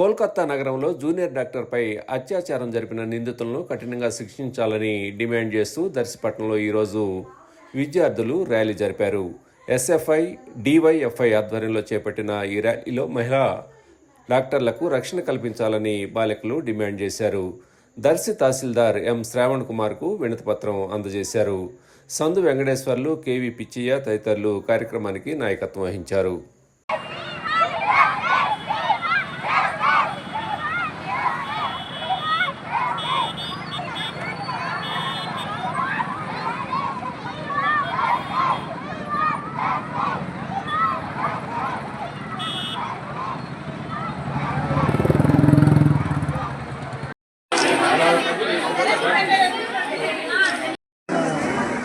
కోల్కతా నగరంలో జూనియర్ డాక్టర్పై అత్యాచారం జరిపిన నిందితులను కఠినంగా శిక్షించాలని డిమాండ్ చేస్తూ దర్శిపట్నంలో ఈరోజు విద్యార్థులు ర్యాలీ జరిపారు. ఎస్ఎఫ్ఐ డివైఎఫ్ఐ ఆధ్వర్యంలో చేపట్టిన ఈ ర్యాలీలో మహిళా డాక్టర్లకు రక్షణ కల్పించాలని బాలికలు డిమాండ్ చేశారు. దర్శి తహసీల్దార్ ఎం శ్రావణ్ కుమార్కు వినతిపత్రం అందజేశారు. సందు వెంకటేశ్వర్లు కేవీ పిచ్చయ్య తదితరులు కార్యక్రమానికి నాయకత్వం వహించారు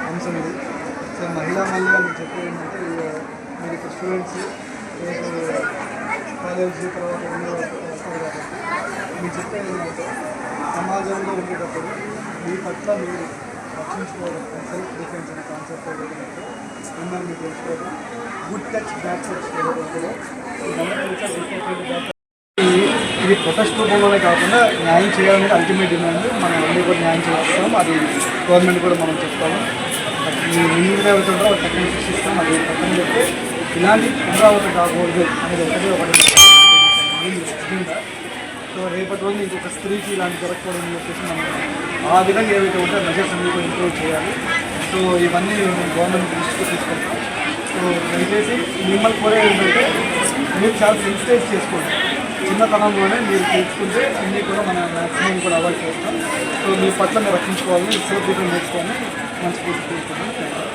అంశం ఇది సో మహిళా మళ్ళీ మీకు చెప్పేది ఏంటంటే మీరు ఇక్కడ స్టూడెంట్స్ కాలేజ్ తర్వాత వస్తారు కాబట్టి మీరు చెప్పేది ఏంటంటే సమాజంలో ఉండేటప్పుడు మీ పట్ల మీరు రక్షించుకోవడం సెల్ఫ్ డిఫెన్స్ అనే కాన్సెప్ట్ ఏదైతే మిమ్మల్ని మీరు తెలుసుకోవడం గుడ్ టచ్ బ్యాడ్ టచ్ ఇది ప్రొటెస్ట్ రూపంలోనే కాకుండా న్యాయం చేయాలనేది అల్టిమేట్ డిమాండ్ మనం అన్ని కూడా న్యాయం చేస్తాం అది గవర్నమెంట్ కూడా మనం చెప్తాము. మీ నిందితులు పక్కన శిక్షిస్తాం అది పక్కన చెప్తే ఇలాంటి పునరావృతం కాకూడదు అనేది ఒకటే ఒకటి సో రేపటి రోజు ఇంకొక స్త్రీకి ఇలాంటి జరగకూడదు చెప్పేసి మనం ఆ విధంగా ఏవైతే ఉంటే మెజర్స్ అన్ని కూడా ఇంప్రూవ్ చేయాలి. సో ఇవన్నీ గవర్నమెంట్ దృష్టికి తీసుకుంటాం సో దయచేసి మిమ్మల్ని కూడా ఏంటంటే మీరు చాలా సెన్సిటైజ్ చేసుకోండి. చిన్నతనంలోనే మీరు తెలుసుకుంటే అన్నీ కూడా మనం మ్యాక్సిమం కూడా అవాయిడ్ చేస్తాం. సో మీ పట్ల మీరు రక్షించుకోవాలని సేఫ్ డిఫెండ్ నేర్చుకోవాలని Ganz großes Bild